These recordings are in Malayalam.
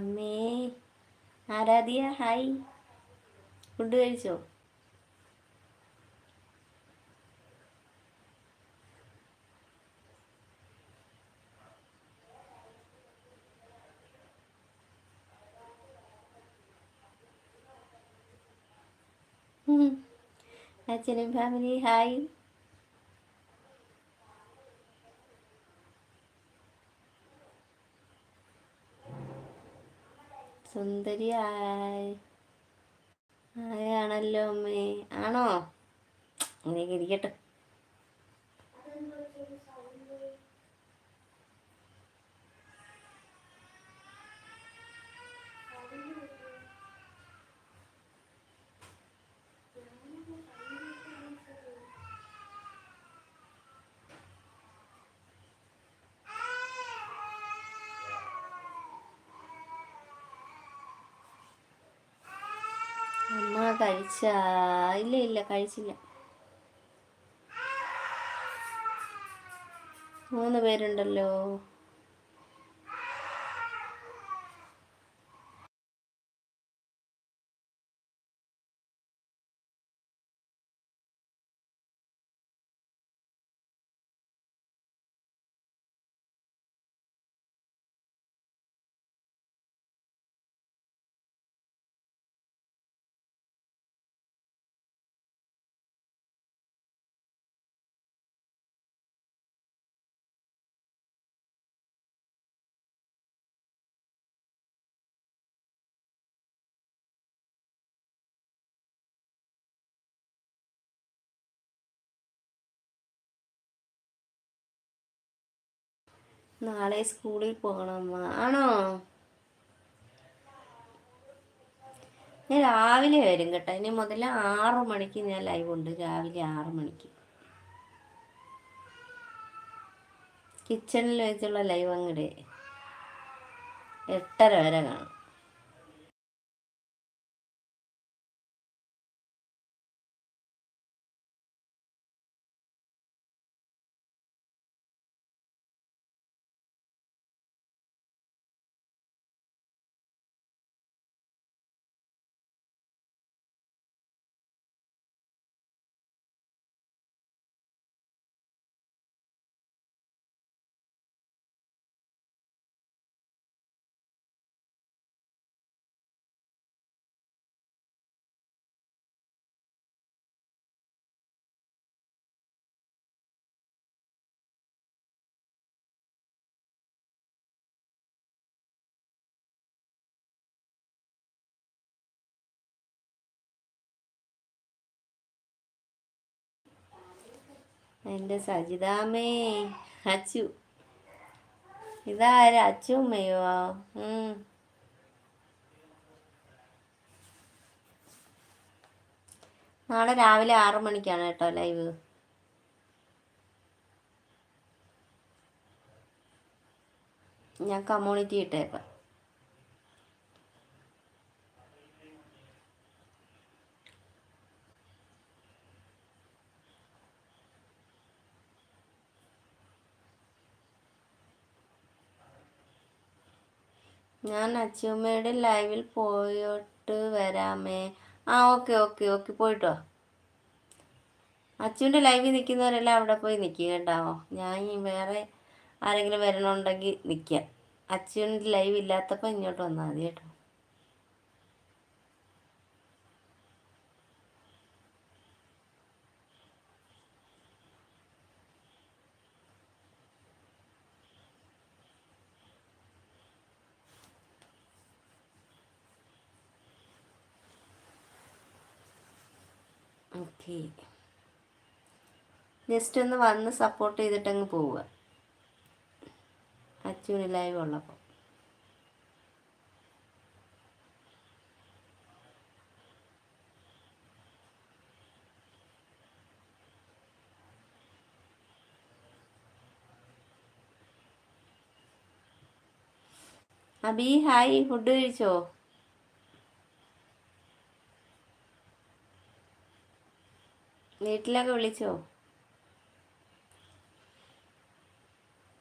അമ്മേ. ആരാധ്യ ഹായ്. ഫുഡ് കഴിച്ചോ. അച്ഛനും ഫാമിലി ഹായ്. സുന്ദരി ആയാണല്ലോ അമ്മേ? ആണോ? അങ്ങനെയൊക്കെ ഇരിക്കട്ടെ അമ്മ കഴിച്ചാ? ഇല്ല ഇല്ല കഴിച്ചില്ല. മൂന്ന് പേരുണ്ടല്ലോ. നാളെ സ്കൂളിൽ പോകണമ്മ ആണോ? ഞാൻ രാവിലെ വരും കേട്ടോ. ഇനി മുതൽ ആറു മണിക്ക് ഞാൻ ലൈവ് ഉണ്ട്. രാവിലെ ആറു മണിക്ക്. കിച്ചണിൽ വെച്ചുള്ള ലൈവ് അങ്ങടെ എട്ടര വരെ കാണും. എന്റെ സജിതാമ്മേ അച്ചു. ഇതാരാ? അച്ചു അമ്മയോ നാളെ രാവിലെ ആറു മണിക്കാണ് കേട്ടോ ലൈവ്. ഞാൻ കമ്മ്യൂണിറ്റി ഇട്ടേക്കാം. ഞാൻ അച്ചുമ്മയുടെ ലൈവിൽ പോയിട്ട് വരാമേ. ആ ഓക്കെ ഓക്കെ ഓക്കെ പോയിട്ടോ. അച്ചുവിന്റെ ലൈവിൽ നിൽക്കുന്നവരെല്ലാം അവിടെ പോയി നിൽക്കുക കേട്ടോ. ഞാൻ ഈ വേറെ ആരെങ്കിലും വരണമുണ്ടെങ്കിൽ നിൽക്കുക അച്ചുവിന്റെ ലൈവ് ഇല്ലാത്തപ്പോൾ ഇങ്ങോട്ട് വന്നാൽ മതി കേട്ടോ. ഓക്കെ ജസ്റ്റ് ഒന്ന് വന്ന് സപ്പോർട്ട് ചെയ്തിട്ടങ്ങ് പോവുക. അച്ചുവിന് ലൈവ് ഉള്ളപ്പോൾ അബി ഹായ് ഫുഡ് കഴിച്ചോ? വീട്ടിലൊക്കെ വിളിച്ചോ?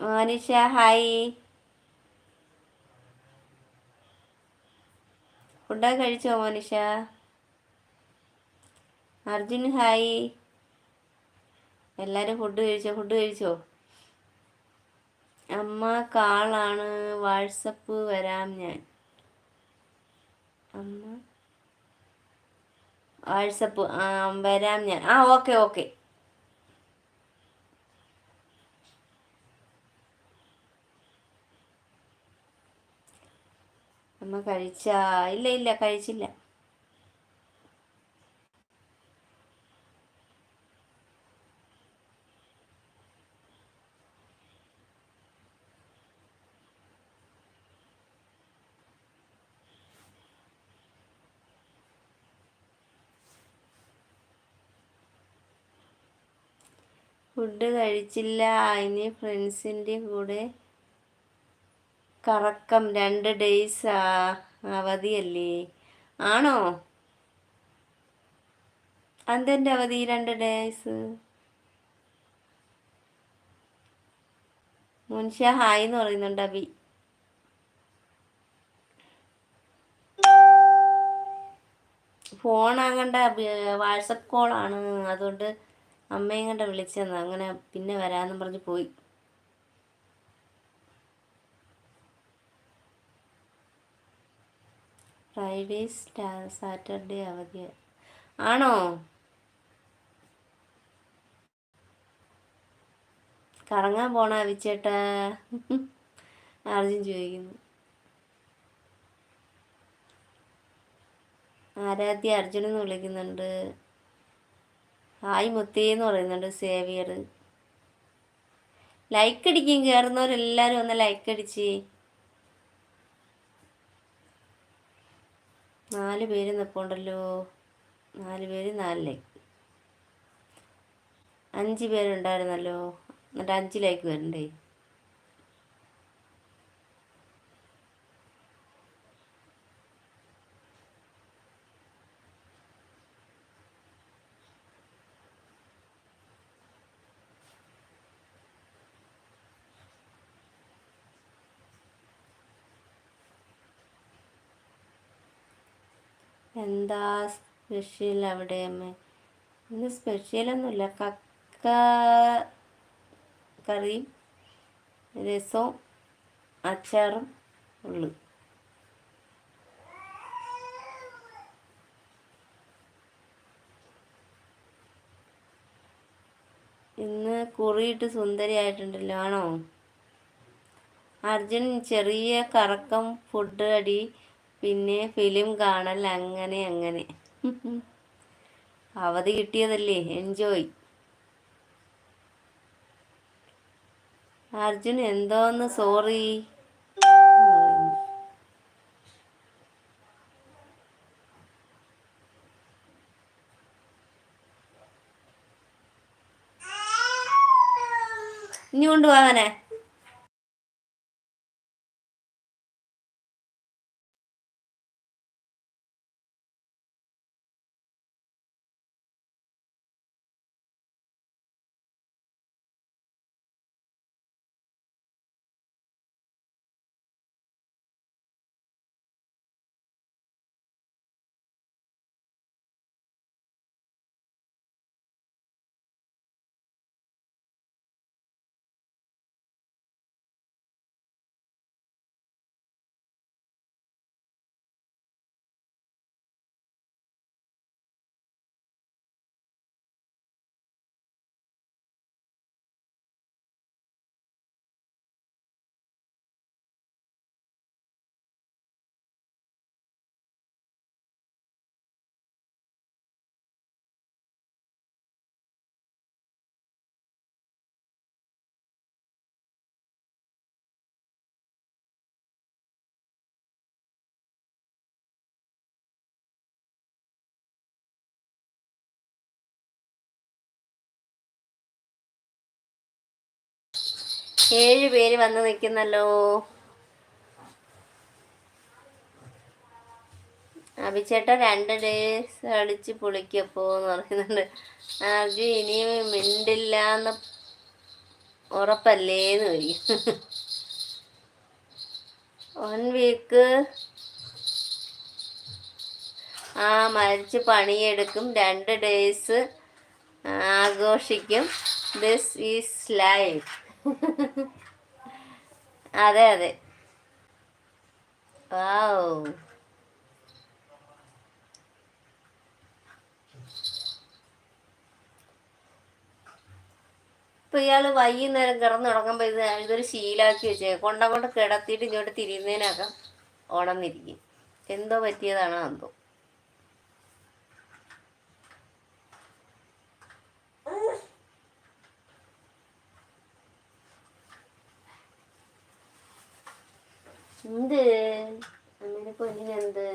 മോനിഷ ഹായ്. ഫുഡൊക്കെ കഴിച്ചോ മോനിഷ? അർജുൻ ഹായ്. എല്ലാരും ഫുഡ് കഴിച്ചോ? ഫുഡ് കഴിച്ചോ? അമ്മ കാളാണ്. വാട്സപ്പ് വരാം ഞാൻ. അമ്മ? വാട്സപ്പ് വരാം ഞാൻ. ആ ഓക്കെ ഓക്കെ. അമ്മ കഴിച്ചാ? ഇല്ല ഇല്ല കഴിച്ചില്ല. ഫുഡ് കഴിച്ചില്ല. ഇനി ഫ്രണ്ട്സിന്റെ കൂടെ കറക്കം രണ്ട് ഡേയ്സ് അവധിയല്ലേ? ആണോ? അതെന്റെ അവധി രണ്ട് ഡേയ്സ് മുൻഷ ഹായ് എന്ന് പറയുന്നുണ്ട് അബി ഫോൺ ആകണ്ട വാട്സപ്പ് കോളാണ്. അതുകൊണ്ട് അമ്മയും കണ്ട വിളിച്ചെന്ന് അങ്ങനെ പിന്നെ വരാമെന്നും പറഞ്ഞ് പോയി. ഫ്രൈഡേ സാറ്റർഡേ അവധി ആണോ? കറങ്ങാൻ പോണ അവിച്ചേട്ടാ? അർജുൻ ചോദിക്കുന്നു. ആരാധ്യ അർജുനെന്ന് വിളിക്കുന്നുണ്ട്. ഹായ് മുത്തി എന്ന് പറയുന്നുണ്ട് സേവിയർ ലൈക്ക് അടിക്കും കയറുന്നവരെല്ലാവരും ഒന്ന് ലൈക്ക് അടിച്ച്. നാല് പേര് നിൽപ്പുണ്ടല്ലോ നാല് പേര് നാല് ലൈക്ക് അഞ്ച് പേരുണ്ടായിരുന്നല്ലോ. എന്നിട്ട് അഞ്ച് ലൈക്ക് വരണ്ടേ എന്താ സ്പെഷ്യൽ അവിടെ അമ്മ? ഇന്ന് സ്പെഷ്യലൊന്നുമില്ല കക്ക കറിയും രസവും അച്ചാറും ഉള്ളു. ഇന്ന് കുറിയിട്ട് സുന്ദരിയായിട്ടുണ്ടല്ലോ ആണോ? അർജുൻ ചെറിയ കറക്കം ഫുഡ് അടി പിന്നെ ഫിലിം കാണൽ അങ്ങനെ അങ്ങനെ. അവധി കിട്ടിയതല്ലേ? എൻജോയ് അർജുൻ എന്തോന്ന് സോറി ഇനി കൊണ്ടുപോകാനെ? ഏഴ് പേര് വന്ന് നിൽക്കുന്നല്ലോ. അഭിച്ചേട്ട രണ്ട് ഡേയ്സ് അടിച്ച് പൊളിക്കപ്പോ എന്ന് പറയുന്നുണ്ട്. അത് ഇനിയും മിണ്ടില്ല എന്ന് ഉറപ്പല്ലേന്ന് വരിക വൺ വീക്ക് ആ മരിച്ച് പണിയെടുക്കും. രണ്ട് ഡേയ്സ് ആഘോഷിക്കും. ദിസ് ഈസ് ലൈഫ് അതെ അതെ. വാവ് ഇപ്പൊ ഇയാൾ വൈകുന്നേരം കിടന്നുടങ്ങുമ്പോ ഇത് ഇതൊരു ശീലാക്കി വെച്ചേ കൊണ്ട് കിടത്തിയിട്ട് ഇങ്ങോട്ട് തിരിയുന്നതിനകം ഉണന്നിരിക്കും എന്തോ പറ്റിയതാണോ എന്തോ. എന്ത്? അങ്ങനെ പൊന്നിനെന്ത്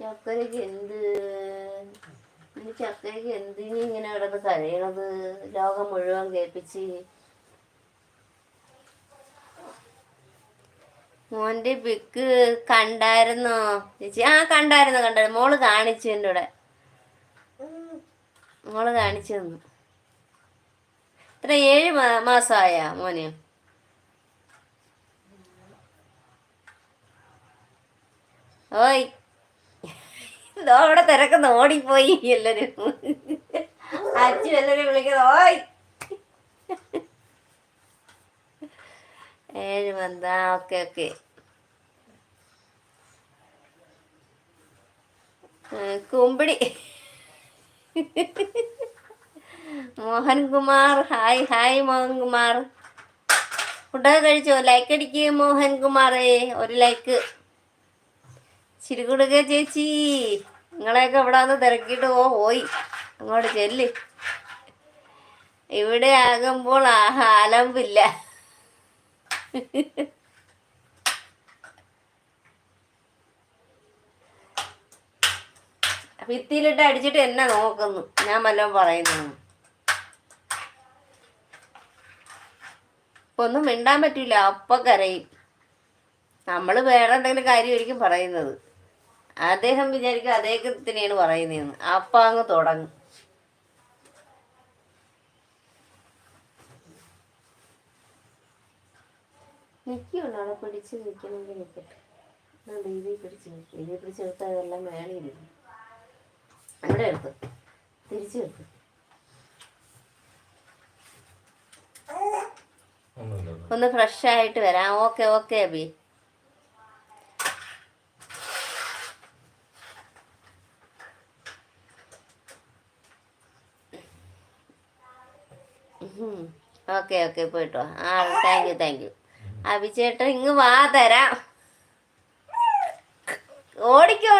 ചക്കരക്ക് എന്ത്? ഈ ചക്കരക്ക് എന്തിനു ഇങ്ങനെ കിടന്ന് കരയണത്? ലോകം മുഴുവൻ കേൾപ്പിച്ച്. മോന്റെ പിക്ക് കണ്ടായിരുന്നോ? ചേച്ചി ആ കണ്ടായിരുന്നു കണ്ടായിരുന്നു. മോൾ കാണിച്ചു എന്റെ ഇവിടെ മോൾ കാണിച്ചു തന്നു. ഇത്ര ഏഴ് മാസമായ മോന്? ഓയ്. ഇതോ അവിടെ തിരക്കുന്ന ഓടിപ്പോയി എല്ലാരും. അച്ഛൻ എല്ലാരും വിളിക്കുന്നത് ഓയ്. ഏഴ് month okay okay. Kumbidi. Mohankumar hi hi Mohankumar. ഫുഡൊക്കെ കഴിച്ചോ? ലൈക്ക് അടിക്ക് മോഹൻകുമാറേ. ഒരു ലൈക്ക്. ചിരികുടുക ചേച്ചി. നിങ്ങളെയൊക്കെ ഇവിടെ വന്ന് തിരക്കിയിട്ട് പോ പോയി. അങ്ങോട്ട് ചെല്ല്. ഇവിടെ ആകുമ്പോൾ ആലമ്പില്ല ഭിത്തിയിലിട്ട് അടിച്ചിട്ട് എന്നെ നോക്കുന്നു. ഞാൻ വല്ലതും പറയുന്നു. ഇപ്പൊ ഒന്നും മിണ്ടാൻ പറ്റൂല. അപ്പൊ കരയും. നമ്മൾ വേറെ എന്തെങ്കിലും കാര്യമായിരിക്കും പറയുന്നത്. അദ്ദേഹം വിചാരിക്കും അദ്ദേഹത്തിനെയാണ് പറയുന്നതെന്ന്. അപ്പ അങ്ങ് തുടങ്ങും. നിൽക്കുള്ളൂ അവിടെ പിടിച്ച് നിൽക്കണമെങ്കിൽ നിൽക്കട്ടെ. ഇതിൽ പിടിച്ച് നിൽക്കും. ഇതിൽ പിടിച്ച് എടുത്താൽ അതെല്ലാം മേളിയിരുന്നു അവിടെ എടുത്തു. തിരിച്ചു എടുത്തു. ഒന്നുമില്ല ഒന്ന് ഫ്രഷ് ആയിട്ട് വരാം. Okay okay Abi. Okay okay പോയിട്ടോ. ആ താങ്ക് യു താങ്ക് യു അഭിചേട്ടൻ ഇങ്ങ് വാ തരാം. ഓടിക്കോ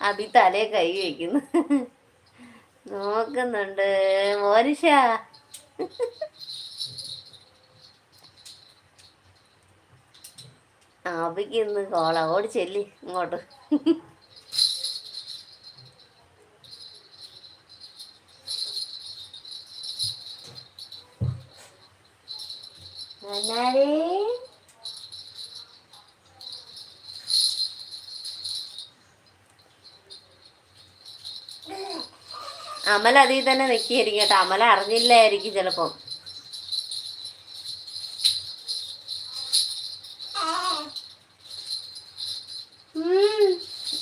അബി തലേ കൈ വയ്ക്കുന്നു നോക്കുന്നുണ്ട്. മോനിഷ. അബിക്ക് ഇന്ന് കോള. ഓടി ചെല്ലി ഇങ്ങോട്ട്. എന്നാലേ അമല അതിൽ തന്നെ നിൽക്കിയായിരിക്കും കേട്ടോ. അമല അറിഞ്ഞില്ലായിരിക്കും ചിലപ്പം.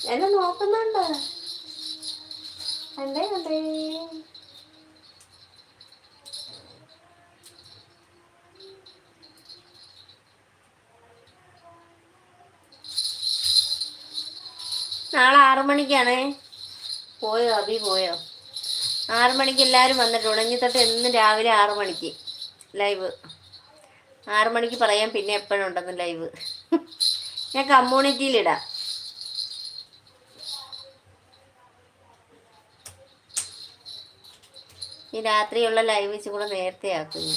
എന്നെ നോക്കുന്നുണ്ട്. കണ്ടേ നാളെ ആറു മണിക്കാണേ. പോയോ അബി പോയോ? ആറ് മണിക്ക് എല്ലാവരും വന്നിട്ട് ഉണങ്ങി തൊട്ട് എന്നും രാവിലെ ആറ് മണിക്ക് ലൈവ്. ആറ് മണിക്ക് പറയാം പിന്നെ എപ്പോഴും ഉണ്ടെന്ന് ലൈവ്. ഞാൻ കമ്മ്യൂണിറ്റിയിലിടാം. ഈ രാത്രിയുള്ള ലൈവ് വെച്ച് കൂടെ നേരത്തെ ആക്കുന്നു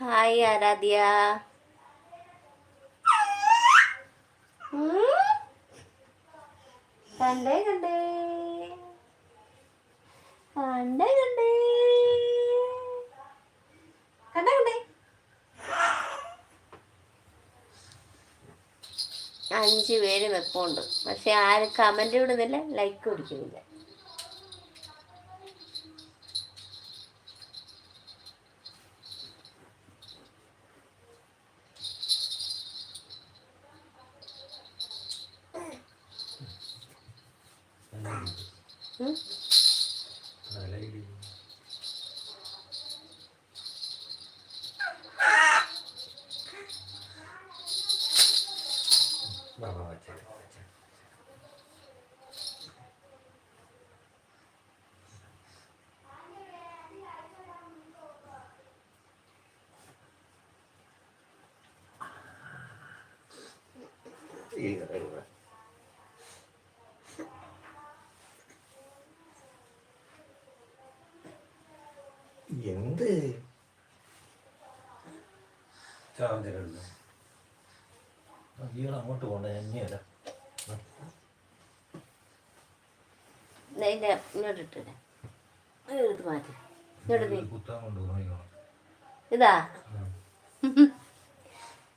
ഹായ് ആരാധ്യ ഉം. കണ്ടേ കണ്ടേ. കണ്ടേ കണ്ടേ. കണ്ടേ കണ്ടേ. അഞ്ചു പേര് വെപ്പുണ്ട് പക്ഷെ ആരും കമന്റ് ഇടുന്നില്ല ലൈക്ക് പിടിക്കുന്നില്ല എന്ത്? ചാവഞ്ചലുണ്ട് ഇയാൾ അങ്ങോട്ട് പോകണ്ട എന്നെയല്ല. ഇതിന്റെ ഇങ്ങോട്ട് ഇട്ടിടെ എടുത്ത് മാറ്റി. ഇതാ.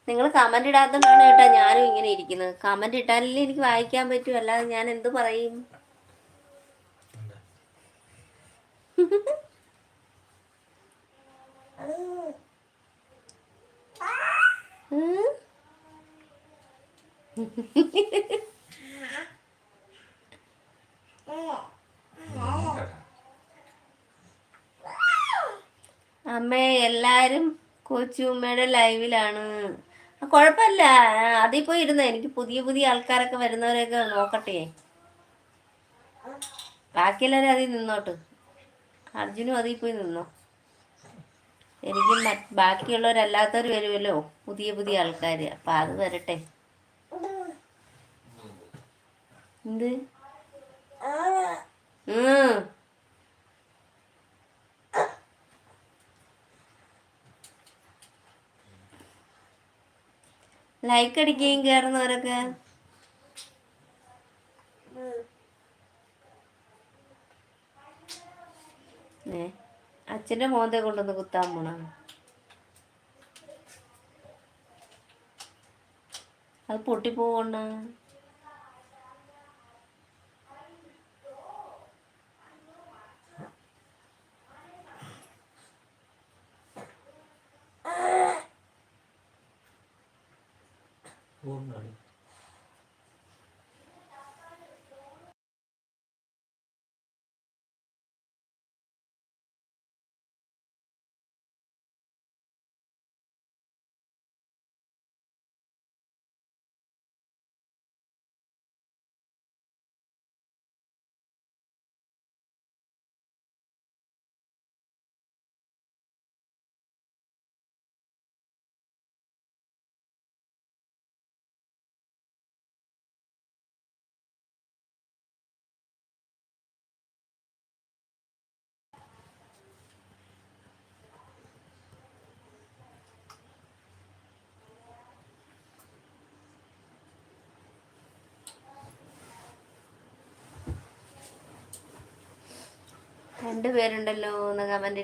നിങ്ങൾ കമന്റ് ഇടാത്തതുകൊണ്ടാണ് കേട്ടോ ഞാനും ഇങ്ങനെ ഇരിക്കുന്നത്. കമന്റ് ഇട്ടാലല്ലേ എനിക്ക് വായിക്കാൻ പറ്റൂ. അല്ലാതെ ഞാൻ എന്ത് പറയും? അമ്മേ എല്ലാരും കൊച്ചുമ്മയുടെ ലൈവിലാണ് കുഴപ്പമില്ല അതിൽ പോയി ഇരുന്ന. എനിക്ക് പുതിയ പുതിയ ആൾക്കാരൊക്കെ വരുന്നവരെയൊക്കെ നോക്കട്ടെ. ബാക്കിയെല്ലാവരും അതിൽ നിന്നോട്ട്. അർജുനും അതിൽ പോയി നിന്നോ. എനിക്ക് ബാക്കിയുള്ളവരല്ലാത്തവർ വരുമല്ലോ. പുതിയ പുതിയ ആൾക്കാർ അപ്പം അത് വരട്ടെ. എന്ത്? ലൈക്ക് അടിക്കുകയും കയറുന്നവരൊക്കെ അച്ഛന്റെ മോന്തെ കൊണ്ടൊന്ന് കുത്താൻ പോണ? അത് പൊട്ടിപ്പോവണ്ണ Good night. രണ്ടുപേരുണ്ടല്ലോ ഒന്ന് കമന്റ്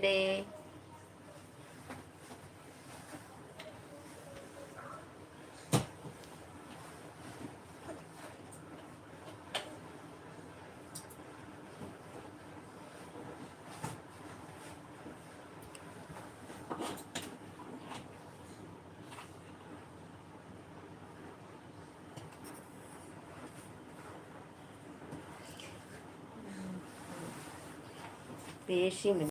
değişeyim mi?